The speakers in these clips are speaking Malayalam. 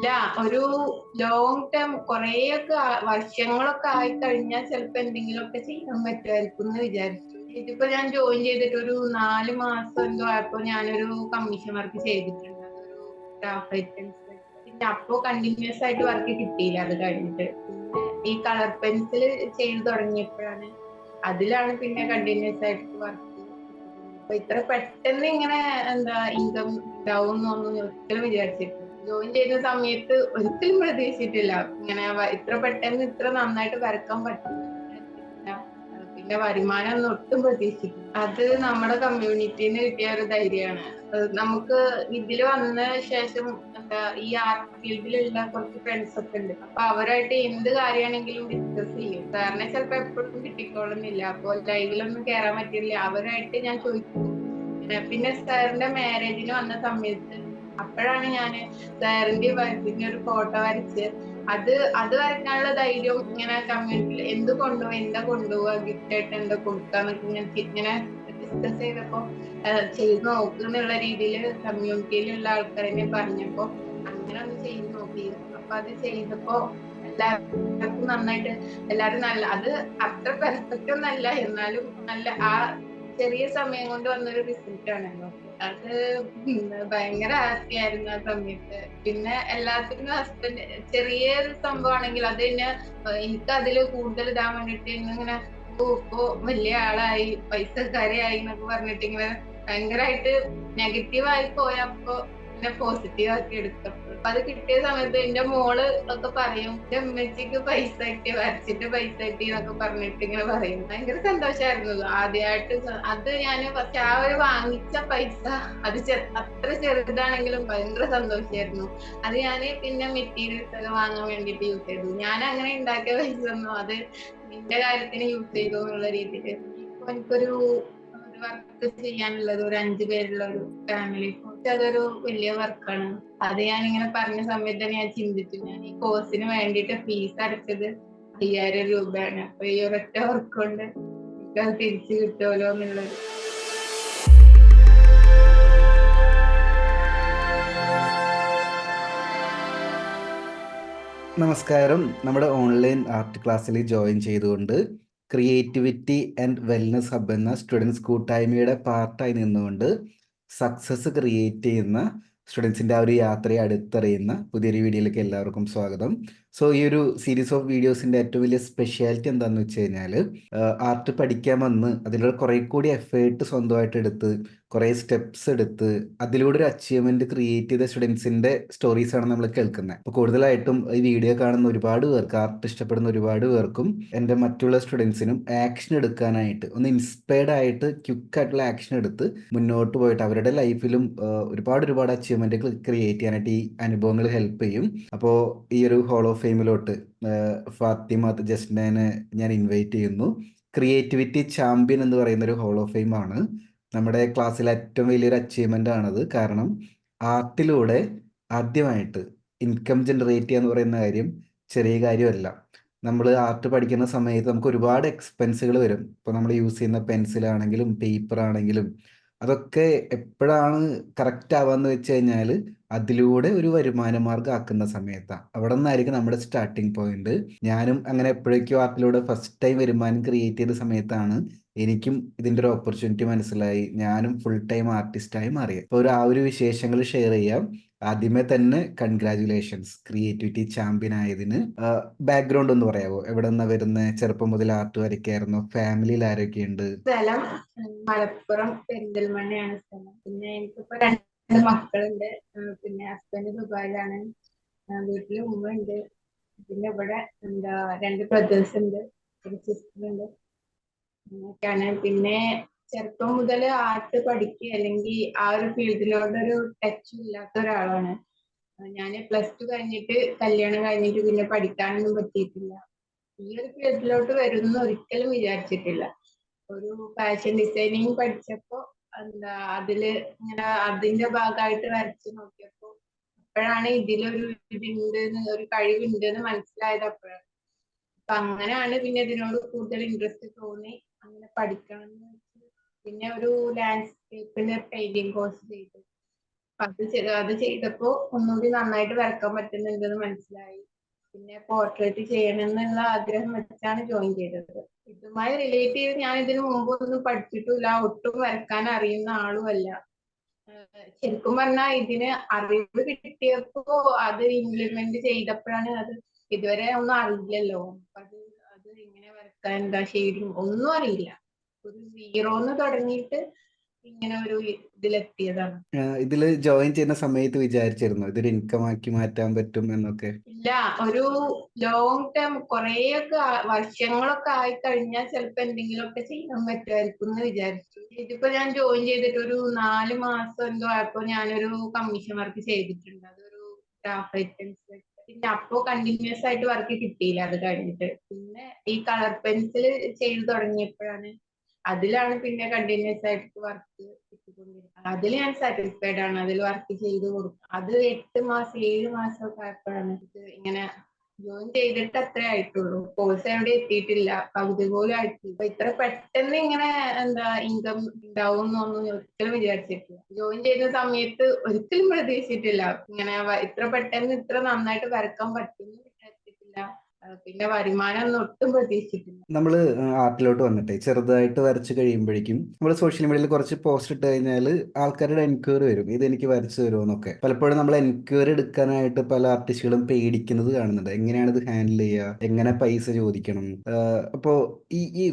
ഇല്ല ഒരു ലോങ് ടേം കുറേയൊക്കെ വർഷങ്ങളൊക്കെ ആയി കഴിഞ്ഞാൽ ചിലപ്പോ എന്തെങ്കിലുമൊക്കെ ചെയ്യാൻ പറ്റുമായിരിക്കും എന്ന് വിചാരിച്ചു. ഇതിപ്പോ ഞാൻ ജോയിൻ ചെയ്തിട്ട് ഒരു നാല് മാസം എന്തോ ആയപ്പോ ഞാനൊരു കമ്മീഷൻ വർക്ക് ചെയ്തിട്ടുണ്ട്. അതൊരു സ്റ്റാഫ് ഐറ്റംസ് പിന്നെ അപ്പോ കണ്ടിന്യൂസ് ആയിട്ട് വർക്ക് കിട്ടിയില്ല അത് കഴിഞ്ഞിട്ട്. ഈ കളർ പെൻസിൽ ചെയ്ത് തുടങ്ങിയപ്പോഴാണ് അതിലാണ് പിന്നെ കണ്ടിന്യൂസ് ആയിട്ട് വർക്ക് ഇത്ര പെട്ടെന്ന് ഇങ്ങനെ എന്താ ഇൻകം ഉണ്ടാവും എന്നൊന്നും ഒരിക്കലും വിചാരിച്ചിട്ടില്ല. ജോയിൻ ചെയ്യുന്ന സമയത്ത് ഒരിക്കലും പ്രതീക്ഷിച്ചിട്ടില്ല. ഇങ്ങനെ ഇത്ര പെട്ടെന്ന് ഇത്ര നന്നായിട്ട് വരക്കാൻ പറ്റും പിന്നെ വരുമാനം ഒന്നും ഒട്ടും പ്രതീക്ഷിക്കും അത് നമ്മുടെ കമ്മ്യൂണിറ്റിന്ന് കിട്ടിയ ഒരു ധൈര്യമാണ്. നമുക്ക് ഇതിൽ വന്ന ശേഷം എന്താ ഈ ആർട്ട് ഫീൽഡിലുള്ള കുറച്ച് ഫ്രണ്ട്സ് ഒക്കെ ഉണ്ട്. അപ്പൊ അവരായിട്ട് എന്ത് കാര്യമാണെങ്കിലും ഡിസ്കസ് ചെയ്യും. സാറിനെ ചിലപ്പോ എപ്പോഴും കിട്ടിക്കോളുന്നില്ല. അപ്പൊ ലൈവിലൊന്നും കയറാൻ പറ്റില്ല അവരായിട്ട് ഞാൻ ചോദിക്കും. പിന്നെ സാറിന്റെ മാരേജിന് വന്ന സമയത്ത് അപ്പോഴാണ് ഞാൻ സാറിന്റെ വൈഫിന്റെ ഒരു ഫോട്ടോ വരച്ച് അത് അത് വരയ്ക്കാനുള്ള ധൈര്യം ഇങ്ങനെ കമ്മ്യൂണിറ്റിയിൽ എന്ത് കൊണ്ടുപോകും എന്താ കൊണ്ടുപോവുക ഗിഫ്റ്റ് ആയിട്ട് എന്താ കൊടുക്കാന്നൊക്കെ ഇങ്ങനെ ഇങ്ങനെ ഡിസ്കസ് ചെയ്തപ്പോ ചെയ്ത് നോക്കുന്നുള്ള രീതിയിൽ കമ്മ്യൂണിറ്റിയിലുള്ള ആൾക്കാരെന്നെ പറഞ്ഞപ്പോ അങ്ങനെ ഒന്ന് ചെയ്ത് നോക്കി. അപ്പൊ അത് ചെയ്തപ്പോ എല്ലാവർക്കും നന്നായിട്ട് എല്ലാവരും നല്ല അത് അത്ര പെർഫെക്റ്റ് ഒന്നല്ല എന്നാലും നല്ല ആ ചെറിയ സമയം കൊണ്ട് വന്നൊരു റിസൾട്ട് ആണല്ലോ. അത് ഭയങ്കര ഹാപ്പി ആയിരുന്നു ആ സമയത്ത്. പിന്നെ എല്ലാത്തിനും ഹസ്ബൻഡ് ചെറിയൊരു സംഭവമാണെങ്കിൽ അത് തന്നെ എനിക്ക് അതിൽ കൂടുതൽ ഇതാൻ വേണ്ടിട്ട് ഇങ്ങനെ ഓ വലിയ ആളായി പൈസക്കാരിയായി എന്നൊക്കെ പറഞ്ഞിട്ട് ഇങ്ങനെ ഭയങ്കരമായിട്ട് നെഗറ്റീവായി പോയപ്പോ പിന്നെ പോസിറ്റീവ് ആക്കി എടുത്തപ്പോൾ അപ്പൊ അത് കിട്ടിയ സമയത്ത് എന്റെ മോൾ ഒക്കെ പറയും എന്റെ അമ്മച്ചിക്ക് പൈസ കിട്ടി വരച്ചിട്ട് പൈസ കിട്ടി എന്നൊക്കെ പറഞ്ഞിട്ട് ഇങ്ങനെ പറയും. ഭയങ്കര സന്തോഷമായിരുന്നു ആദ്യമായിട്ട് അത് ഞാൻ പക്ഷെ ആ ഒരു വാങ്ങിച്ച പൈസ അത് അത്ര ചെറുതാണെങ്കിലും ഭയങ്കര സന്തോഷമായിരുന്നു അത് ഞാൻ പിന്നെ മെറ്റീരിയൽസ് ഒക്കെ വാങ്ങാൻ വേണ്ടിട്ട് യൂസ് ചെയ്തു. ഞാൻ അങ്ങനെ ഉണ്ടാക്കിയ പൈസ ഒന്നും അത് നിന്റെ കാര്യത്തിന് യൂസ് ചെയ്തു എന്നുള്ള രീതിയിൽ എനിക്കൊരു വർക്ക് ചെയ്യാനുള്ളത് ഒരു അഞ്ചു പേരുള്ള ഒരു ഫാമിലി അതൊരു വലിയ വർക്കാണ് അത് ഞാൻ ഇങ്ങനെ പറഞ്ഞ സമയത്ത് തന്നെ ഞാൻ ചിന്തിച്ചു. ഞാൻ ഈ കോഴ്സിന് വേണ്ടിട്ട് ഫീസ് അടച്ചത് അയ്യായിരം രൂപയാണ്. അപ്പൊ ഈ ഒരൊറ്റ വർക്ക് കൊണ്ട് അത് തിരിച്ചു കിട്ടുമല്ലോ എന്നുള്ളത്. നമസ്കാരം. നമ്മുടെ ഓൺലൈൻ ആർട്ട് ക്ലാസ്സിൽ ജോയിൻ ചെയ്തുകൊണ്ട് ക്രിയേറ്റിവിറ്റി ആൻഡ് വെൽനസ് ഹബ് എന്ന സ്റ്റുഡൻസ് കൂട്ടായ്മയുടെ പാർട്ടായി നിന്നുകൊണ്ട് സക്സസ് ക്രിയേറ്റ് ചെയ്യുന്ന സ്റ്റുഡൻസിന്റെ ആ ഒരു യാത്രയെ അടുത്തറിയുന്ന പുതിയൊരു വീഡിയോയിലേക്ക് എല്ലാവർക്കും സ്വാഗതം. സോ ഈ ഒരു സീരീസ് ഓഫ് വീഡിയോസിന്റെ ഏറ്റവും വലിയ സ്പെഷ്യാലിറ്റി എന്താണെന്ന് വെച്ച് കഴിഞ്ഞാൽ ആർട്ട് പഠിക്കാൻ വന്ന് അതിലൂടെ കുറെ കൂടി എഫേർട്ട് സ്വന്തമായിട്ട് എടുത്ത് കുറേ സ്റ്റെപ്സ് എടുത്ത് അതിലൂടെ ഒരു അച്ചീവ്മെന്റ് ക്രിയേറ്റ് ചെയ്ത സ്റ്റുഡൻസിന്റെ സ്റ്റോറീസ് ആണ് നമ്മൾ കേൾക്കുന്നത് അപ്പോൾ കൂടുതലായിട്ടും ഈ വീഡിയോ കാണുന്ന ഒരുപാട് പേർക്ക് ആർട്ട് ഇഷ്ടപ്പെടുന്ന ഒരുപാട് പേർക്കും എന്റെ മറ്റുള്ള സ്റ്റുഡൻസിനും ആക്ഷൻ എടുക്കാനായിട്ട് ഒന്ന് ഇൻസ്പയർഡ് ആയിട്ട് ക്യുക്ക് ആയിട്ടുള്ള ആക്ഷൻ എടുത്ത് മുന്നോട്ട് പോയിട്ട് അവരുടെ ലൈഫിലും ഒരുപാട് ഒരുപാട് അച്ചീവ്മെന്റ് ക്രിയേറ്റ് ചെയ്യാനായിട്ട് ഈ അനുഭവങ്ങൾ ഹെൽപ്പ് ചെയ്യും. അപ്പോൾ ഈ ഒരു ഹോൾ ഓഫ് ഫെയിമിലോട്ട് ഫാത്തിമ ജസ്റ്റിനെ ഞാൻ ഇൻവൈറ്റ് ചെയ്യുന്നു. ക്രിയേറ്റിവിറ്റി ചാമ്പ്യൻ എന്ന് പറയുന്ന ഒരു ഹോൾ ഓഫ് ഫെയിം ആണ്. നമ്മുടെ ക്ലാസ്സിലെ ഏറ്റവും വലിയൊരു അച്ചീവ്മെന്റ് ആണത്. കാരണം ആർട്ടിലൂടെ ആദ്യമായിട്ട് ഇൻകം ജനറേറ്റ് ചെയ്യുക എന്ന് പറയുന്ന കാര്യം ചെറിയ കാര്യമല്ല. നമ്മൾ ആർട്ട് പഠിക്കുന്ന സമയത്ത് നമുക്ക് ഒരുപാട് എക്സ്പെൻസുകൾ വരും. ഇപ്പോൾ നമ്മൾ യൂസ് ചെയ്യുന്ന പെൻസിലാണെങ്കിലും പേപ്പർ ആണെങ്കിലും അതൊക്കെ എപ്പോഴാണ് കറക്റ്റ് ആവാന്ന് വെച്ച് കഴിഞ്ഞാൽ അതിലൂടെ ഒരു വരുമാന മാർഗം ആക്കുന്ന സമയത്താണ് അവിടെ നിന്നായിരിക്കും നമ്മുടെ സ്റ്റാർട്ടിങ് പോയിന്റ് ഞാനും അങ്ങനെ എപ്പോഴേക്കും ആപ്പിലൂടെ ഫസ്റ്റ് ടൈം വരുമാനം ക്രിയേറ്റ് ചെയ്ത സമയത്താണ് എനിക്കും ഇതിന്റെ ഒരു ഓപ്പർച്യൂണിറ്റി മനസ്സിലായി. ഞാനും ഫുൾ ടൈം ആർട്ടിസ്റ്റായി മാറി. അപ്പോൾ ഒരു ആ ഒരു വിശേഷങ്ങൾ ഷെയർ ചെയ്യാം. ആദ്യമേ തന്നെ കൺഗ്രാചുലേഷൻസ് ക്രിയേറ്റിവിറ്റി ചാമ്പ്യൻ ആയതിന്. ബാക്ക്ഗ്രൗണ്ട് ഒന്ന് പറയാവോ? എവിടെ നിന്നാ വരുന്നത് ചെറുപ്പം മുതൽ ആർട്ട് വരയ്ക്കായിരുന്നു ഫാമിലിയിൽ ആരൊക്കെയുണ്ട് സ്ഥലം മലപ്പുറം പെരിന്തൽമണ്ണയാണ് സ്ഥലം. പിന്നെ എനിക്കിപ്പോ രണ്ട് മക്കളുണ്ട്. പിന്നെ ഹസ്ബൻഡ് ദുബായിലാണ്. വീട്ടിൽ ഉമ്മ ഉണ്ട് പിന്നെ ഇവിടെ എന്താ രണ്ട് ബ്രദേഴ്സ് ഉണ്ട്. ഒരു സിസ്റ്റർ ഉണ്ട്. അങ്ങനെയൊക്കെയാണ്. പിന്നെ ചെറുപ്പം മുതൽ ആർട്ട് പഠിക്കുക അല്ലെങ്കിൽ ആ ഒരു ഫീൽഡിനോടൊരു ടച്ച് ഇല്ലാത്ത ഒരാളാണ്. ഞാൻ പ്ലസ് ടു കഴിഞ്ഞിട്ട് കല്യാണം കഴിഞ്ഞിട്ട് പിന്നെ പഠിക്കാനൊന്നും പറ്റിയിട്ടില്ല. ഈ ഒരു ഫീൽഡിലോട്ട് വരുമെന്ന് ഒരിക്കലും വിചാരിച്ചിട്ടില്ല. ഒരു ഫാഷൻ ഡിസൈനിങ് പഠിച്ചപ്പോ എന്താ അതിൽ ഇങ്ങനെ അതിന്റെ ഭാഗമായിട്ട് വരച്ചു നോക്കിയപ്പോ അപ്പോഴാണ് ഇതിലൊരു ഇതുണ്ട് ഒരു കഴിവുണ്ട് എന്ന് മനസ്സിലായത് അപ്പോഴാണ്. അപ്പൊ അങ്ങനെയാണ് പിന്നെ ഇതിനോട് കൂടുതൽ ഇൻട്രസ്റ്റ് തോന്നി. അങ്ങനെ പഠിക്കണം പിന്നെ ഒരു ലാൻഡ്സ്കേപ്പിന്റെ പെയിന്റിങ് കോഴ്സ് ചെയ്തു. അത് അത് ചെയ്തപ്പോ ഒന്നുകൂടി നന്നായിട്ട് വരക്കാൻ പറ്റുന്നുണ്ടെന്ന് മനസ്സിലായി. പിന്നെ പോർട്രേറ്റ് ചെയ്യണമെന്നുള്ള ആഗ്രഹം വെച്ചാണ് ജോയിൻ ചെയ്തത്. ഇതുമായി റിലേറ്റ് ചെയ്ത് ഞാൻ ഇതിനു മുമ്പ് ഒന്നും പഠിച്ചിട്ടില്ല. ഒട്ടും വരക്കാൻ അറിയുന്ന ആളുമല്ല ശരിക്കും പറഞ്ഞാൽ ഇതിന് അറിവ് കിട്ടിയപ്പോ അത് ഇംപ്ലിമെന്റ് ചെയ്തപ്പോഴാണ് അത് ഇതുവരെ ഒന്നും അറിയില്ലല്ലോ. അത് അത് എങ്ങനെ വരക്കാൻ എന്താ ഷെയ്ഡിങ് ഒന്നും അറിയില്ല. ഒരു സീറോന്ന് തുടങ്ങിയിട്ട് ഇങ്ങനെ ഒരു ഇതിലെത്തിയതാണ്. ഇതിൽ ജോയിൻ ചെയ്യുന്ന സമയത്ത് വിചാരിച്ചിരുന്നു ഇതൊരു ഇൻകം ആക്കി മാറ്റാൻ പറ്റും എന്നൊക്കെ. ഇല്ല ഒരു ലോങ് ടേം കുറേയൊക്കെ വർഷങ്ങളൊക്കെ ആയി കഴിഞ്ഞാൽ എന്തെങ്കിലും ഒക്കെ ചെയ്യാൻ പറ്റുമായിരിക്കും എന്ന് വിചാരിച്ചു. ഇതിപ്പോ ഞാൻ ജോയിൻ ചെയ്തിട്ട് ഒരു നാല് മാസം എന്തോ ആയപ്പോ ഞാനൊരു കമ്മീഷൻ വർക്ക് ചെയ്തിട്ടുണ്ട്. അതൊരു സ്റ്റാഫ് ഐറ്റംസ് പിന്നെ അപ്പോ കണ്ടിന്യൂസ് ആയിട്ട് വർക്ക് കിട്ടിയില്ല അത് കഴിഞ്ഞിട്ട്. പിന്നെ ഈ കളർ പെൻസിൽ ചെയ്തു തുടങ്ങിയപ്പോഴാണ് അതിലാണ് പിന്നെ കണ്ടിന്യൂസ് ആയിട്ട് വർക്ക് കിട്ടിക്കൊണ്ടിരിക്കുന്നത്. അതിൽ ഞാൻ സാറ്റിസ്ഫൈഡ് ആണ്. അതിൽ വർക്ക് ചെയ്ത് കൊടുക്കും അത് എട്ട് മാസം ഏഴ് മാസം ഒക്കെ ആയപ്പോഴാണ് ഇങ്ങനെ ജോയിൻ ചെയ്തിട്ട് അത്രേ ആയിട്ടുള്ളൂ. കോഴ്സ് എവിടെ എത്തിയിട്ടില്ല. പകുതി പോലും ആയിട്ടില്ല. അപ്പൊ ഇത്ര പെട്ടെന്ന് ഇങ്ങനെ എന്താ ഇൻകം ഉണ്ടാവും എന്നൊന്നും ഒരിക്കലും വിചാരിച്ചിട്ടില്ല. ജോയിൻ ചെയ്ത സമയത്ത് ഒരിക്കലും പ്രതീക്ഷിച്ചിട്ടില്ല. ഇങ്ങനെ ഇത്ര പെട്ടെന്ന് ഇത്ര നന്നായിട്ട് വരക്കാൻ പറ്റുമെന്ന് വിചാരിച്ചിട്ടില്ല. പിന്നെ വരുമാനം ഒന്നും ഒട്ടും പ്രതീക്ഷിച്ചിട്ടില്ല. നമ്മൾ ആർട്ടിലോട്ട് വന്നിട്ട്. ചെറുതായിട്ട് വരച്ചു കഴിയുമ്പോഴേക്കും നമ്മൾ സോഷ്യൽ മീഡിയയിൽ കുറച്ച് പോസ്റ്റ് ഇട്ട് കഴിഞ്ഞാൽ ആൾക്കാരുടെ എൻക്വയറി വരും. ഇത് എനിക്ക് വരച്ചു തരുമെന്നൊക്കെ പലപ്പോഴും നമ്മൾ എൻക്വയറി എടുക്കാനായിട്ട് പല ആർട്ടിസ്റ്റുകളും പേടിക്കുന്നത് കാണുന്നുണ്ട്. എങ്ങനെയാണ് ഇത് ഹാൻഡിൽ ചെയ്യുക എങ്ങനെ പൈസ ചോദിക്കണം? അപ്പോൾ ഈ ഈ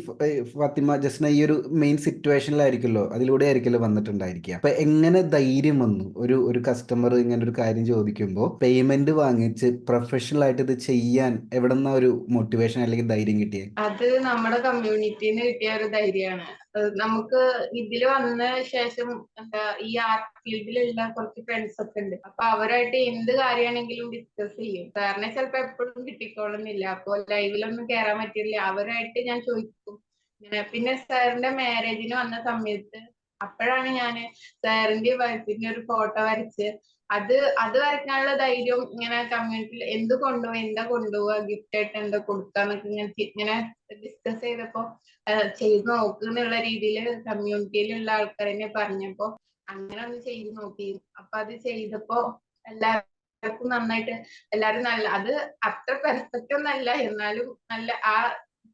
ഫാത്തിമ ജസ്ന ഈ ഒരു മെയിൻ സിറ്റുവേഷനിലായിരിക്കുമല്ലോ അതിലൂടെ ആയിരിക്കുമല്ലോ വന്നിട്ടുണ്ടായിരിക്കുക. അപ്പൊ എങ്ങനെ ധൈര്യം വന്നു? ഒരു ഒരു കസ്റ്റമർ ഇങ്ങനെ ഒരു കാര്യം ചോദിക്കുമ്പോൾ പേയ്മെന്റ് വാങ്ങിച്ച് പ്രൊഫഷണൽ ആയിട്ട് ഇത് ചെയ്യാൻ എവിടെ നിന്നാ ഒരു മോട്ടിവേഷൻ അല്ലെങ്കിൽ ധൈര്യം കിട്ടിയത് അത് നമ്മുടെ കമ്മ്യൂണിറ്റിന്ന് കിട്ടിയ ഒരു ധൈര്യമാണ്. നമുക്ക് ഇതിൽ വന്ന ശേഷം എന്താ ഈ ആർട്ട് ഫീൽഡിലുള്ള കുറച്ച് ഫ്രണ്ട്സ് ഒക്കെ ഉണ്ട്. അപ്പൊ അവരായിട്ട് എന്ത് കാര്യമാണെങ്കിലും ഡിസ്കസ് ചെയ്യും. സാറിനെ ചിലപ്പോ എപ്പോഴും കിട്ടിക്കോളുന്നില്ല. അപ്പൊ ലൈവിലൊന്നും കയറാൻ പറ്റില്ല. അവരായിട്ട് ഞാൻ ചോദിക്കും. പിന്നെ സാറിന്റെ മാരേജിന് വന്ന സമയത്ത് അപ്പോഴാണ് ഞാൻ സാറിന്റെ വയസ്സിന്റെ ഒരു ഫോട്ടോ വരച്ച് അത് അത് വരയ്ക്കാനുള്ള ധൈര്യം ഇങ്ങനെ കമ്മ്യൂണിറ്റിയിൽ എന്ത് കൊണ്ടുപോകും എന്താ കൊണ്ടുപോവുക ഗിഫ്റ്റ് ആയിട്ട് എന്താ കൊടുക്കാന്നൊക്കെ ഇങ്ങനെ ഇങ്ങനെ ഡിസ്കസ് ചെയ്തപ്പോ ചെയ്ത് നോക്ക് എന്നുള്ള രീതിയിൽ കമ്മ്യൂണിറ്റിയിലുള്ള ആൾക്കാർ തന്നെ പറഞ്ഞപ്പോ അങ്ങനെ ഒന്ന് ചെയ്ത് നോക്കി. അപ്പൊ അത് ചെയ്തപ്പോ എല്ലാവർക്കും നന്നായിട്ട് എല്ലാരും നല്ല അത് അത്ര പെർഫെക്റ്റ് ഒന്നല്ല എന്നാലും നല്ല ആ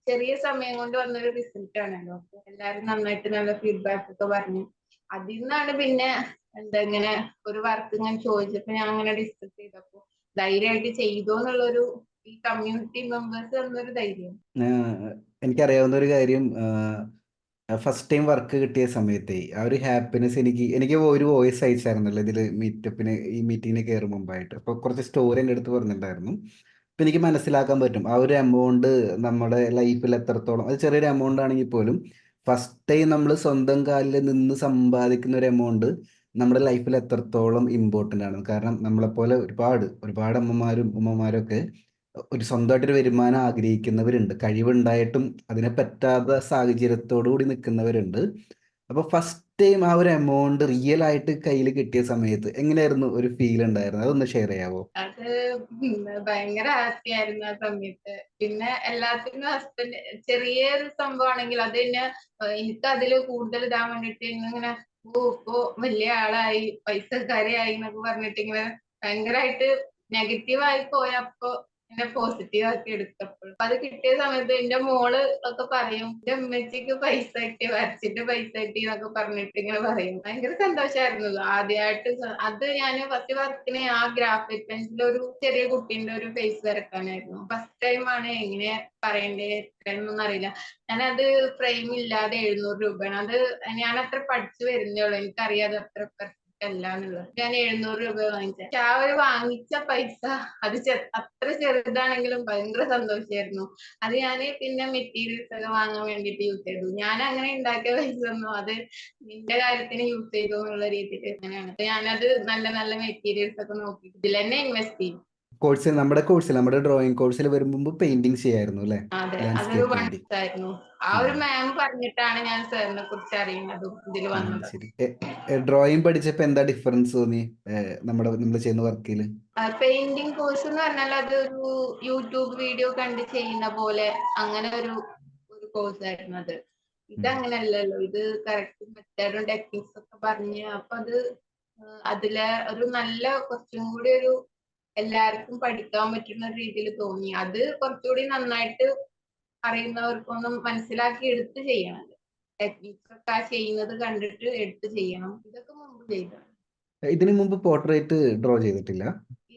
ചെറിയ സമയം കൊണ്ട് വന്നൊരു റിസൾട്ട് ആണല്ലോ. എല്ലാരും നന്നായിട്ട് നല്ല ഫീഡ്ബാക്ക് ഒക്കെ പറഞ്ഞു. അതിൽ നിന്നാണ് പിന്നെ എന്താ ഇങ്ങനെ ഒരു വർക്ക് ഇങ്ങനെ ചോദിച്ചപ്പോ ഞാൻ അങ്ങനെ ഡിസ്കസ് ചെയ്തപ്പോ ധൈര്യമായിട്ട് ചെയ്തോ എന്നുള്ളൊരു ഈ കമ്മ്യൂണിറ്റി മെമ്പേഴ്സ് എന്നൊരു ധൈര്യം. എനിക്ക് എനിക്കറിയാവുന്ന ഒരു കാര്യം ഫസ്റ്റ് ടൈം വർക്ക് കിട്ടിയ സമയത്തെ ആ ഒരു ഹാപ്പിനെസ് എനിക്ക് എനിക്ക് ഒരു വോയിസ് അയച്ചായിരുന്നല്ലോ ഇതിൽ മീറ്റപ്പിന് ഈ മീറ്റിങ്ങിന് കയറും മുമ്പായിട്ട്. അപ്പോൾ കുറച്ച് സ്റ്റോറി എന്റെ അടുത്ത് പറഞ്ഞിട്ടുണ്ടായിരുന്നു. അപ്പം എനിക്ക് മനസ്സിലാക്കാൻ പറ്റും ആ ഒരു എമൗണ്ട് നമ്മുടെ ലൈഫിൽ എത്രത്തോളം അത് ചെറിയൊരു എമൗണ്ട് ആണെങ്കിൽ പോലും ഫസ്റ്റ് ടൈം നമ്മൾ സ്വന്തം കാലിൽ നിന്ന് സമ്പാദിക്കുന്ന ഒരു എമൗണ്ട് നമ്മുടെ ലൈഫിൽ എത്രത്തോളം ഇമ്പോർട്ടന്റ് ആണ്. കാരണം നമ്മളെപ്പോലെ ഒരുപാട് ഒരുപാട് അമ്മമാരും ഉമ്മമാരൊക്കെ ഒരു സ്വന്തമായിട്ടൊരു വരുമാനം ആഗ്രഹിക്കുന്നവരുണ്ട്. കഴിവുണ്ടായിട്ടും അതിനെ പറ്റാത്ത സാഹചര്യത്തോടു കൂടി നിൽക്കുന്നവരുണ്ട്. അപ്പോൾ ഫസ്റ്റ് ടൈം ആ ഒരു എമൗണ്ട് റിയൽ ആയിട്ട് കയ്യിൽ കിട്ടിയ സമയത്ത് എങ്ങനെയായിരുന്നു ഒരു ഫീൽ ഉണ്ടായിരുന്നത്? അതൊന്ന് ഷെയർ ചെയ്യാവോ? അത് ഭയങ്കര ഹാപ്പി ആയിരുന്നു ആ സമയത്ത്. പിന്നെ എല്ലാത്തിനും ഹസ്ബൻഡ് ചെറിയൊരു സംഭവമാണെങ്കിൽ അത് തന്നെ എനിക്ക് അതിൽ കൂടുതൽ ഇതാൻ വേണ്ടിട്ട് ഇങ്ങനെ ഓ വലിയ ആളായി പൈസക്കാരിയായി എന്നൊക്കെ പറഞ്ഞിട്ട് ഇങ്ങനെ ഭയങ്കരമായിട്ട് നെഗറ്റീവ് ആയി പോയപ്പോ എന്നെ പോസിറ്റീവ് ആക്കി എടുത്തപ്പോൾ. അത് കിട്ടിയ സമയത്ത് എന്റെ മോൾ ഒക്കെ പറയും എന്റെ ഉമ്മച്ചിക്ക് പൈസ കിട്ടി വരച്ചിട്ട് പൈസ കിട്ടി എന്നൊക്കെ പറഞ്ഞിട്ട് ഇങ്ങനെ പറയും. ഭയങ്കര സന്തോഷമായിരുന്നു ആദ്യമായിട്ട് അത് ഞാൻ ഫസ്റ്റ് വർക്കിന് ആ ഗ്രാഫിക് പെൻസിൽ ഒരു ചെറിയ കുട്ടീന്റെ ഒരു ഫേസ് വരക്കാനായിരുന്നു ഫസ്റ്റ് ടൈം ആണ് എങ്ങനെ പറയണ്ടേ എത്രയെന്നൊന്നും അറിയില്ല. ഞാനത് ഫ്രെയിം ഇല്ലാതെ എഴുന്നൂറ് രൂപയാണ്. അത് ഞാൻ അത്ര പഠിച്ചു വരുന്നേ ഉള്ളൂ. എനിക്കറിയാതെ അത്ര അല്ല ഞാൻ എഴുന്നൂറ് രൂപ വാങ്ങിച്ചത് പക്ഷെ ആ ഒരു വാങ്ങിച്ച പൈസ അത് അത്ര ചെറുതാണെങ്കിലും ഭയങ്കര സന്തോഷമായിരുന്നു അത് ഞാൻ പിന്നെ മെറ്റീരിയൽസ് ഒക്കെ വാങ്ങാൻ വേണ്ടിട്ട് യൂസ് ചെയ്തു. ഞാൻ അങ്ങനെ ഉണ്ടാക്കിയ പൈസ ഒന്നും അത് നിന്റെ കാര്യത്തിന് യൂസ് ചെയ്തു എന്നുള്ള രീതിയിൽ അങ്ങനെയാണ് ഞാനത് നല്ല നല്ല മെറ്റീരിയൽസ് ഒക്കെ നോക്കി ഇതിൽ തന്നെ ഇൻവെസ്റ്റ് ചെയ്യും കോഴ്സിൽ നമ്മുടെ കോഴ്സിൽ നമ്മുടെ ഡ്രോയിങ് കോഴ്സിൽ വരുമ്പോ പെയിന്റിങ് ചെയ്യായിരുന്നു അല്ലെ? ആ ഒരു മാം പറഞ്ഞിട്ടാണ് ഞാൻ സാറിനെ കുറിച്ച് അറിയുന്നതും ഇതിൽ വന്നത്. ശരി. ഡ്രോയിങ് പഠിച്ചപ്പോ എന്താ ഡിഫറൻസ് തോന്നി? നമ്മുടെ നമ്മൾ ചെയ്യുന്ന വർക്കിൽ പെയിന്റിംഗ് കോഴ്സ് എന്ന് പറഞ്ഞാൽ അത് ഒരു യൂട്യൂബ് വീഡിയോ കണ്ട് ചെയ്യുന്ന പോലെ അങ്ങനെ ഒരു ഒരു കോഴ്സ് ആയിരുന്നു അത്. ഇത് അങ്ങനെയല്ലല്ലോ ഇത് കറക്റ്റ് മെത്തേഡും ടെക്നിക്സ് ഒക്കെ പറഞ്ഞ് അപ്പൊ അത് അതിൽ ഒരു നല്ല കുറച്ചും കൂടി ഒരു എല്ലാവർക്കും പഠിക്കാൻ പറ്റുന്ന രീതിയിൽ തോന്നി. അത് കുറച്ചുകൂടി നന്നായിട്ട് അറിയുന്നവർക്കൊന്നും മനസ്സിലാക്കി എടുത്ത് ചെയ്യണം. ടെക്നിക്സ് ഒക്കെ ചെയ്യുന്നത് കണ്ടിട്ട് എടുത്ത് ചെയ്യണം. ഇതൊക്കെ മുമ്പ് ചെയ്തതാണ്. ഇതിനു മുമ്പ് പോർട്രേറ്റ് ഡ്രോ ചെയ്തിട്ടില്ല?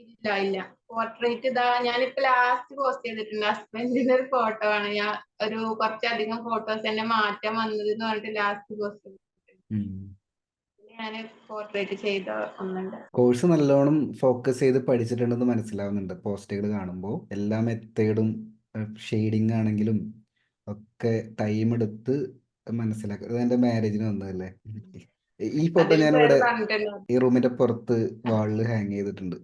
ഇല്ല ഇല്ല. പോർട്രേറ്റ് ഇതാ ഞാനിപ്പോ ലാസ്റ്റ് പോസ്റ്റ് ചെയ്തിട്ടുണ്ട്. ഹസ്ബൻഡിന്റെ ഒരു ഫോട്ടോ ആണ്. ഞാൻ ഒരു കുറച്ചധികം ഫോട്ടോസ് എന്നെ മാറ്റം വന്നത് എന്ന് പറഞ്ഞിട്ട് ലാസ്റ്റ് പോസ്റ്റ് ചെയ്തിട്ടുണ്ട്. ഞാൻ പോർട്രേറ്റ് ചെയ്ത ഒന്നുണ്ട് കോഴ്സ് നല്ലോണം ഫോക്കസ് ചെയ്ത് പഠിച്ചിട്ടുണ്ടെന്ന് മനസ്സിലാവുന്നുണ്ട്. പോസ്റ്റുകൾ കാണുമ്പോൾ എല്ലാ മെത്തേഡും ഷെയ്ഡിങ് ആണെങ്കിലും ഒക്കെ ടൈം എടുത്ത് മനസ്സിലാക്കുക അത് എന്റെ മാരേജിന് വന്നതല്ലേ? ഈ ഫോട്ടോ ഞാൻ ഇവിടെ ഈ റൂമിന്റെ പുറത്ത് വാളിൽ ഹാങ് ചെയ്തിട്ടുണ്ട്.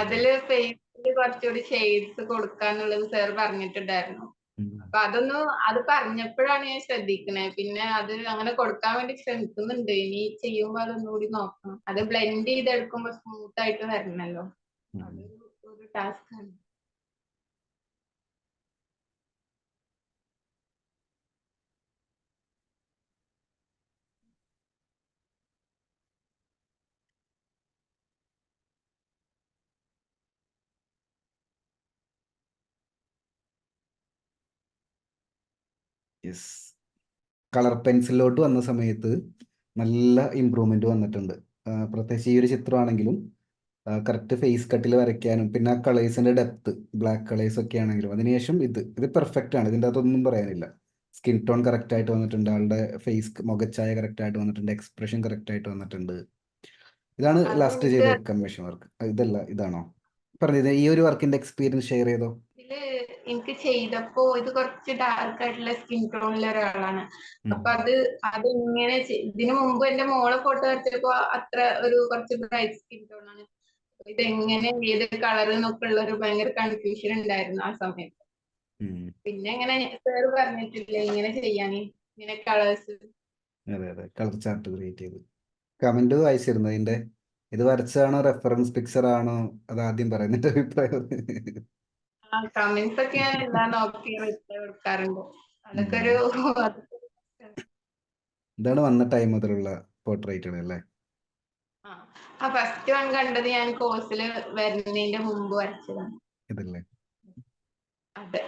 അതിൽ ഫേസിൽ കുറച്ചുകൂടി ഷെയ്ഡ്സ് കൊടുക്കാന്നുള്ളത് സാർ പറഞ്ഞിട്ടുണ്ടായിരുന്നു. അപ്പൊ അതൊന്ന് അത് പറഞ്ഞപ്പോഴാണ് ഞാൻ ശ്രദ്ധിക്കണേ. പിന്നെ അത് അങ്ങനെ കൊടുക്കാൻ വേണ്ടി ശ്രമിക്കുന്നുണ്ട്. ഇനി ചെയ്യുമ്പോ അതൊന്നും കൂടി നോക്കണം. അത് ബ്ലെൻഡ് ചെയ്തെടുക്കുമ്പോ സ്മൂത്ത് ആയിട്ട് വരണല്ലോ. അതൊരു ടാസ്ക് ആണ്. യെസ് കളർ പെൻസിലോട്ട് വന്ന സമയത്ത് നല്ല ഇമ്പ്രൂവ്മെന്റ് വന്നിട്ടുണ്ട്. പ്രത്യേകിച്ച് ഈ ഒരു ചിത്രമാണെങ്കിലും കറക്റ്റ് ഫേസ് കട്ടിൽ വരയ്ക്കാനും പിന്നെ ആ കളേഴ്സിന്റെ ഡെപ്ത് ബ്ലാക്ക് കളേഴ്സ് ഒക്കെ ആണെങ്കിലും അതിനുശേഷം ഇത് ഇത് പെർഫെക്റ്റ് ആണ്. ഇതിന്റെ അകത്തൊന്നും പറയാനില്ല. സ്കിൻ ടോൺ കറക്റ്റ് ആയിട്ട് വന്നിട്ടുണ്ട്. ആളുടെ ഫേസ് മുഖച്ചായ കറക്റ്റ് ആയിട്ട് വന്നിട്ടുണ്ട്. എക്സ്പ്രഷൻ കറക്റ്റ് ആയിട്ട് വന്നിട്ടുണ്ട്. ഇതാണ് ലാസ്റ്റ് ചെയ്ത കമ്മീഷൻ വർക്ക് ഇതല്ല ഇതാണോ? പറഞ്ഞത് ഈ ഒരു വർക്കിന്റെ എക്സ്പീരിയൻസ് ഷെയർ ചെയ്തോ? എനിക്ക് ചെയ്തപ്പോ ഇത് കുറച്ച് ഡാർക്ക് ആയിട്ടുള്ള സ്കിൻ ടോണിലെ ഒരാളാണ്. അപ്പൊ അത് അത് ഇങ്ങനെ ഇതിനു മുമ്പ് എന്റെ മോളെ ഫോട്ടോ വരച്ചപ്പോ അത്ര ഒരു കുറച്ച് ബ്രൈറ്റ് സ്കിൻ ടോൺ ആണ്. ഇത് എങ്ങനെ ഏത് കളർ എന്നൊക്കെ ഉള്ള ഒരു ഭയങ്കര കൺഫ്യൂഷൻ ഉണ്ടായിരുന്നു ആ സമയത്ത്. പിന്നെ ഇങ്ങനെ സാർ പറഞ്ഞിട്ടില്ല ഇങ്ങനെ ചെയ്യാൻ ഇങ്ങനെ കളേഴ്സ് അതെ അതെ. കളർ ചാർട്ട് ക്രിയേറ്റ് ചെയ്ത്. കമന്റ് വായിച്ചിരുന്നു ഇതിന്റെ. ഇത് വരച്ചതാണോ റെഫറൻസ് പിക്ചർ ആണോ? അത് ആദ്യം പറയുന്നിട്ട് അഭിപ്രായം. കമന്റ്സ് ഒക്കെ ഞാൻ എല്ലാം നോക്കി റിപ്ലൈ കൊടുക്കാറുണ്ട്. അതൊക്കെ ഒരു ഇതാണ് വന്ന ടൈം മുതലുള്ള പോർട്രേറ്റുകൾ അല്ലേ? ആ ഫസ്റ്റ് വൺ കണ്ടത് ഞാൻ കോഴ്സിൽ വരുന്നതിന്റെ മുമ്പ് വരച്ചതാണ്. ഇതല്ലേ അതെ.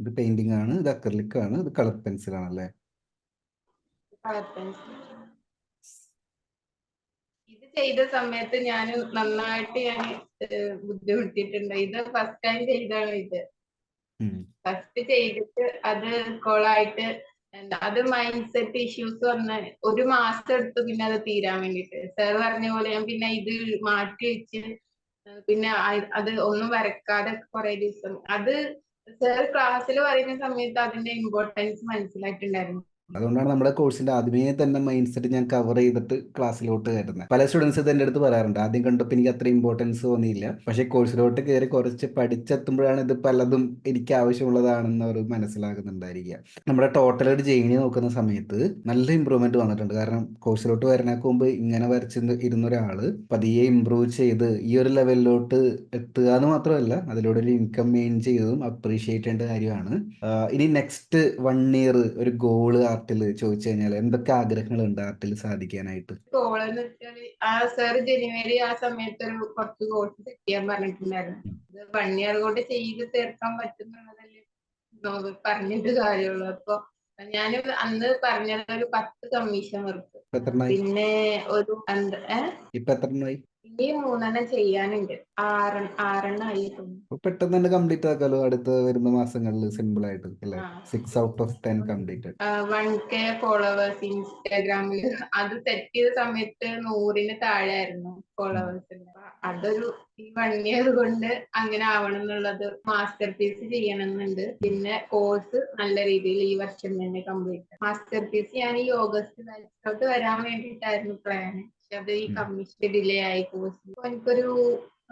ഇത് പെയിന്റിംഗ് ആണ് ഇത് അക്രലിക് ആണ് ഇത് കളർ പെൻസിൽ ആണ് അല്ലേ ഇത് ചെയ്ത സമയത്ത് ഞാൻ നന്നായിട്ട് ഞാൻ ബുദ്ധിമുട്ടിയിട്ടുണ്ട്. ഇത് ഫസ്റ്റ് ടൈം ചെയ്താണ് ഇത്. ഫസ്റ്റ് ചെയ്തിട്ട് അത് കോളായിട്ട് അത് മൈൻഡ് സെറ്റ് ഇഷ്യൂസ് വന്ന് ഒരു മാസം എടുത്തു പിന്നെ അത് തീരാൻ വേണ്ടിട്ട് സാർ പറഞ്ഞ പോലെ ഞാൻ പിന്നെ ഇത് മാറ്റി വെച്ച് പിന്നെ അത് ഒന്നും വരക്കാതെ കുറെ ദിവസം. അത് സാർ ക്ലാസ്സിൽ പറയുന്ന സമയത്ത് അതിന്റെ ഇമ്പോർട്ടൻസ് മനസ്സിലായിട്ടുണ്ടായിരുന്നു. അതുകൊണ്ടാണ് നമ്മുടെ കോഴ്സിന്റെ ആദ്യമേ തന്നെ മൈൻഡ് സെറ്റ് ഞാൻ കവർ ചെയ്തിട്ട് ക്ലാസ്സിലോട്ട് കയറുന്നത് പല സ്റ്റുഡൻസ് ഇത് അടുത്ത് പറയാറുണ്ട്. ആദ്യം കണ്ടപ്പോൾ എനിക്ക് അത്ര ഇമ്പോർട്ടൻസ് തോന്നിയില്ല. പക്ഷേ കോഴ്സിലോട്ട് കയറി കുറച്ച് പഠിച്ചെത്തുമ്പോഴാണ് ഇത് പലതും എനിക്ക് ആവശ്യമുള്ളതാണെന്ന് അവർ മനസ്സിലാകുന്നുണ്ടായിരിക്കുക നമ്മുടെ ടോട്ടൽ ഒരു ജേണി നോക്കുന്ന സമയത്ത് നല്ല ഇമ്പ്രൂവ്മെന്റ് വന്നിട്ടുണ്ട്. കാരണം കോഴ്സിലോട്ട് വരണേക്ക് മുമ്പ് ഇങ്ങനെ വരച്ച് ഇരുന്ന ഒരാൾ പതിയെ ഇമ്പ്രൂവ് ചെയ്ത് ഈ ഒരു ലെവലിലോട്ട് എത്തുക എന്ന് മാത്രമല്ല അതിലൂടെ ഒരു ഇൻകം മെയിൻ ചെയ്തതും അപ്രീഷിയേറ്റ് ചെയ്യേണ്ട കാര്യമാണ്. ഇനി നെക്സ്റ്റ് വൺ ഇയർ ഒരു ഗോൾ ആർട്ടിൽ ചോദിച്ചു കഴിഞ്ഞാൽ എന്തൊക്കെ ആഗ്രഹങ്ങളുണ്ട് ആർട്ടിൽ സാധിക്കാനായിട്ട്? കോളെന്ന് വെച്ചാൽ ആ സാർ ജനുവരി ആ സമയത്ത് ഒരു കുറച്ച് കോഴ്സ് സെറ്റ് ചെയ്യാൻ പറഞ്ഞിട്ടുണ്ടായിരുന്നു വൺ ഇയർ കൊണ്ട് ചെയ്ത് തീർക്കാൻ പറ്റുന്നുള്ളതല്ലേ പറഞ്ഞിട്ട് കാര്യമുള്ളൂ. അപ്പൊ ഞാൻ അന്ന് പറഞ്ഞത് ഒരു പത്ത് കമ്മീഷൻ വർക്ക് പിന്നെ ഒരു ഇപ്പൊ എത്രണ്ണായി മൂന്നെണ്ണം ചെയ്യാനുണ്ട്. ആറ് ആറെണ്ണം ആയി പെട്ടെന്ന് തന്നെ കംപ്ലീറ്റ് ആക്കാലോ? അടുത്ത വരുന്ന മാസങ്ങളിൽ സിമ്പിൾ ആയിട്ട് അല്ലേ. Six out of ten complete one K followers ഇൻസ്റ്റാഗ്രാമിൽ അത് സെറ്റ് ചെയ്ത സമയത്ത് നൂറിന് താഴെ ആയിരുന്നു ഫോളോവേഴ്സ് അതൊരു ഈ വൺ ഇയർ കൊണ്ട് അങ്ങനെ ആവണം എന്നുള്ളത് മാസ്റ്റർ പീസ് ചെയ്യണമെന്നുണ്ട്. പിന്നെ കോഴ്സ് നല്ല രീതിയിൽ ഈ വർഷം തന്നെ കംപ്ലീറ്റ് മാസ്റ്റർ പീസ് ഞാൻ ഈ ഓഗസ്റ്റ് വരാൻ വേണ്ടിയിട്ടായിരുന്നു പ്ലാൻ പക്ഷെ അത് ഈ. കമ്മീഷൻ ഡിലേ ആയി കോഴ്സ് എനിക്കൊരു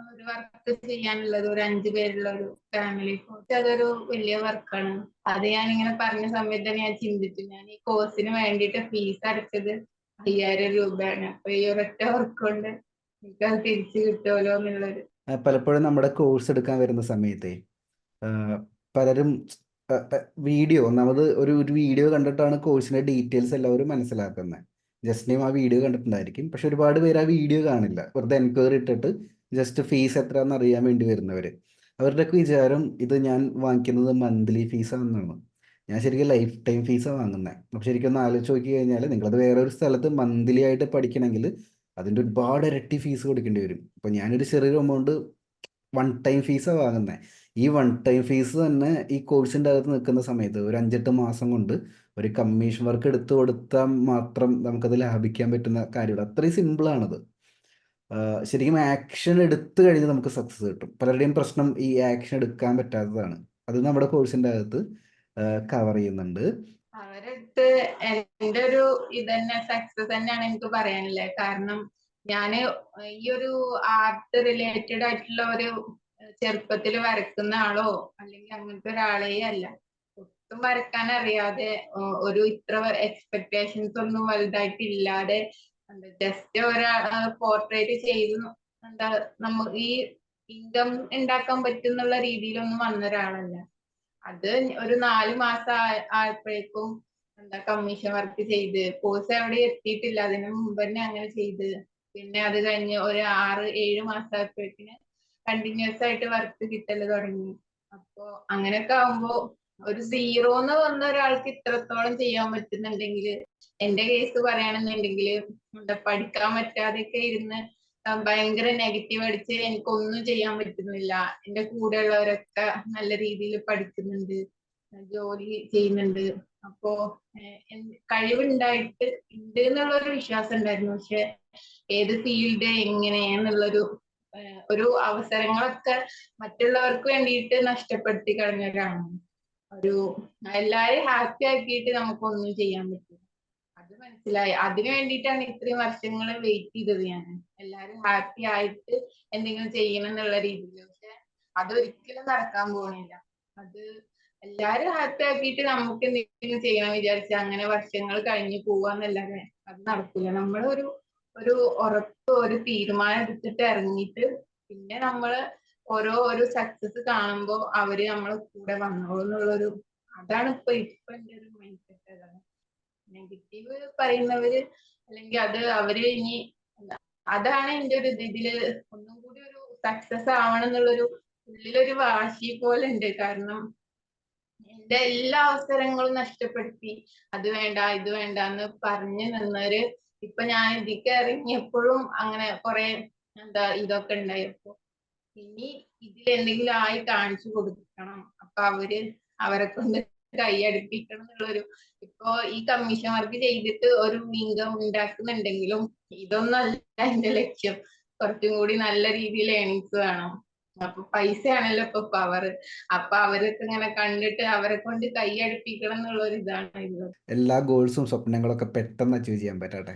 ഒരു വർക്ക് ചെയ്യാനുള്ളത് ഒരു അഞ്ചു പേരുള്ള ഒരു ഫാമിലി കോഴ്സ് അതൊരു വലിയ വർക്കാണ് അത് ഞാൻ ഇങ്ങനെ പറഞ്ഞ സമയത്ത് തന്നെ ഞാൻ ചിന്തിച്ചു. ഞാൻ ഈ കോഴ്സിന് വേണ്ടിയിട്ട് ഫീസ് അടച്ചത് അയ്യായിരം രൂപയാണ്. അപ്പൊ ഈ ഒരൊറ്റ വർക്ക് കൊണ്ട് എനിക്ക് അത് തിരിച്ചു കിട്ടുമല്ലോ എന്നുള്ളൊരു പലപ്പോഴും നമ്മുടെ കോഴ്സ് എടുക്കാൻ വരുന്ന സമയത്തെ പലരും വീഡിയോ ഒന്നാമത് ഒരു വീഡിയോ കണ്ടിട്ടാണ് കോഴ്സിന്റെ ഡീറ്റെയിൽസ് എല്ലാവരും മനസ്സിലാക്കുന്നത്. ജസ്റ്റിനെയും ആ വീഡിയോ കണ്ടിട്ടുണ്ടായിരിക്കും. പക്ഷെ ഒരുപാട് പേര് ആ വീഡിയോ കാണില്ല. വെറുതെ എൻക്വയറി ഇട്ടിട്ട് ജസ്റ്റ് ഫീസ് എത്രയാണെന്ന് അറിയാൻ വേണ്ടി വരുന്നവര്. അവരുടെയൊക്കെ വിചാരം ഇത് ഞാൻ വാങ്ങിക്കുന്നത് മന്ത്ലി ഫീസാണെന്നാണ്. ഞാൻ ശരിക്കും ലൈഫ് ടൈം ഫീസാണ് വാങ്ങുന്നത് അപ്പോൾ ശരിക്കും ഒന്ന് ആലോചിച്ച് നോക്കി കഴിഞ്ഞാൽ നിങ്ങളത് വേറെ ഒരു സ്ഥലത്ത് മന്ത്ലി ആയിട്ട് പഠിക്കണമെങ്കിൽ അതിന്റെ ഒരുപാട് ഇരട്ടി ഫീസ് കൊടുക്കേണ്ടി വരും. അപ്പോൾ ഞാനൊരു ചെറിയൊരു എമൗണ്ട് വൺ ടൈം ഫീസാണ് വാങ്ങുന്നത് ഈ വൺ ടൈം ഫീസ് തന്നെ ഈ കോഴ്സിന്റെ അകത്ത് നിൽക്കുന്ന സമയത്ത് ഒരു അഞ്ചെട്ട് മാസം കൊണ്ട് ഒരു കമ്മീഷൻ വർക്ക് എടുത്തു കൊടുത്താൽ മാത്രം നമുക്കത് ലാഭിക്കാൻ പറ്റുന്ന കാര്യമില്ല അത്രയും സിമ്പിളാണത് ശരിക്കും ആക്ഷൻ എടുത്തു കഴിഞ്ഞാൽ നമുക്ക് സക്സസ് കിട്ടും. പലരുടെയും പ്രശ്നം ഈ ആക്ഷൻ എടുക്കാൻ പറ്റാത്തതാണ്. അത് നമ്മുടെ കോഴ്സിന്റെ അകത്ത് കവർ ചെയ്യുന്നുണ്ട്. അവരടുത്ത് എന്റെ ഒരു ഇത് തന്നെ സക്സസ് തന്നെയാണ് എനിക്ക് പറയാനില്ല കാരണം ഞാൻ ഈ ഒരു ആർട്ട് റിലേറ്റഡ് ആയിട്ടുള്ള ഒരു ചെറുപ്പത്തിൽ വരക്കുന്ന ആളോ അല്ലെങ്കിൽ അങ്ങനത്തെ ഒരാളേ അല്ല. വരക്കാൻ അറിയാതെ ഒരു ഇത്ര എക്സ്പെക്ടേഷൻസ് ഒന്നും വലുതായിട്ട് ഇല്ലാതെ ജസ്റ്റ് ഒരാ പോർട്രേറ്റ് ചെയ്ത് എന്താ നമ്മ ഈ ഇൻകം ഉണ്ടാക്കാൻ പറ്റുന്നുള്ള രീതിയിലൊന്നും വന്ന ഒരാളല്ല അത് ഒരു നാല് മാസം ആയ- ആയപ്പോഴേക്കും എന്താ കമ്മീഷൻ വർക്ക് ചെയ്ത് കോഴ്സ് എവിടെ എത്തിയിട്ടില്ല. അതിന് മുമ്പ് തന്നെ അങ്ങനെ ചെയ്ത്. പിന്നെ അത് കഴിഞ്ഞ് ഒരു ആറ് ഏഴ് മാസം ആയപ്പോഴേക്കിന് കണ്ടിന്യൂസ് ആയിട്ട് വർക്ക് കിട്ടൽ തുടങ്ങി. അപ്പോ അങ്ങനെയൊക്കെ ആവുമ്പോ ഒരു സീറോന്ന് വന്ന ഒരാൾക്ക് ഇത്രത്തോളം ചെയ്യാൻ പറ്റുന്നുണ്ടെങ്കിൽ എന്റെ കേസ് പറയുകയാണെന്നുണ്ടെങ്കിൽ പഠിക്കാൻ പറ്റാതെയൊക്കെ ഇരുന്ന് ഭയങ്കര നെഗറ്റീവ് അടിച്ച് എനിക്കൊന്നും ചെയ്യാൻ പറ്റുന്നില്ല. എന്റെ കൂടെയുള്ളവരൊക്കെ നല്ല രീതിയിൽ പഠിക്കുന്നുണ്ട് ജോലി ചെയ്യുന്നുണ്ട്. അപ്പോ കഴിവുണ്ടായിട്ട് ഉണ്ട് എന്നുള്ള ഒരു വിശ്വാസം ഉണ്ടായിരുന്നു. പക്ഷെ ഏത് ഫീൽഡ് എങ്ങനെ എന്നുള്ളൊരു ഏഹ് ഒരു അവസരങ്ങളൊക്കെ മറ്റുള്ളവർക്ക് വേണ്ടിയിട്ട് നഷ്ടപ്പെടുത്തി കളഞ്ഞവരാണ്. ഒരു എല്ലാരെയും ഹാപ്പി ആക്കിയിട്ട് നമുക്കൊന്നും ചെയ്യാൻ പറ്റില്ല. അത് മനസ്സിലായി. അതിനു വേണ്ടിയിട്ടാണ് ഇത്രയും വർഷങ്ങൾ വെയിറ്റ് ചെയ്തത് ഞാൻ. എല്ലാരും ഹാപ്പി ആയിട്ട് എന്തെങ്കിലും ചെയ്യണം എന്നുള്ള രീതിയിൽ പക്ഷെ അതൊരിക്കലും നടക്കാൻ പോണില്ല. അത് എല്ലാരും ഹാപ്പി ആക്കിയിട്ട് നമുക്ക് എന്തെങ്കിലും ചെയ്യണം വിചാരിച്ച അങ്ങനെ വർഷങ്ങൾ കഴിഞ്ഞു പോവാന്നല്ലാതെ അത് നടക്കില്ല നമ്മളൊരു ഒരു ഉറപ്പ് ഒരു തീരുമാനം എടുത്തിട്ട് ഇറങ്ങിയിട്ട് പിന്നെ നമ്മൾ ഓരോ ഒരു സക്സസ് കാണുമ്പോ അവർ നമ്മളെ കൂടെ വന്നോളൂ എന്നുള്ളൊരു അതാണ് ഇപ്പൊ ഇപ്പൊ എന്റെ ഒരു മൈൻഡ് സെറ്റ് അതാണ് നെഗറ്റീവ് പറയുന്നവര് അല്ലെങ്കിൽ അത് അവർ ഇനി അതാണ് എന്റെ ഒരു ഇതിൽ ഒന്നും കൂടി ഒരു സക്സസ് ആവണം എന്നുള്ളൊരു ഉള്ളിലൊരു വാശി പോലെ ഉണ്ട്. കാരണം എന്റെ എല്ലാ അവസരങ്ങളും നഷ്ടപ്പെടുത്തി. അത് വേണ്ട ഇത് വേണ്ട എന്ന് പറഞ്ഞു നിന്നവര് ഇപ്പൊ ഞാൻ ഇതിക്ക് ഇറങ്ങിയപ്പോഴും അങ്ങനെ കുറെ എന്താ ഇതൊക്കെ ഉണ്ടായപ്പോ ഇനി ഇതിൽ എന്തെങ്കിലും ആയി കാണിച്ചു കൊടുക്കണം. അപ്പൊ അവർ അവരെ കൊണ്ട് കൈയടുപ്പിക്കണം എന്നുള്ളൊരു ഇപ്പോ ഈ കമ്മീഷൻ വർക്ക് ചെയ്തിട്ട് ഒരു ഇൻകം ഉണ്ടാക്കുന്നുണ്ടെങ്കിലും ഇതൊന്നല്ല എന്റെ ലക്ഷ്യം. കുറച്ചും കൂടി നല്ല രീതിയിൽ ഏണിങ്സ് വേണം. അപ്പൊ പൈസയാണല്ലോ ഇപ്പൊ പവർ അപ്പൊ അവരൊക്കെ ഇങ്ങനെ കണ്ടിട്ട് അവരെ കൊണ്ട് കൈയടുപ്പിക്കണം എന്നുള്ള ഒരു ഇതാണ് ഇത്. എല്ലാ ഗോൾസും സ്വപ്നങ്ങളൊക്കെ പെട്ടെന്ന് അച്ചീവ് ചെയ്യാൻ പറ്റട്ടെ.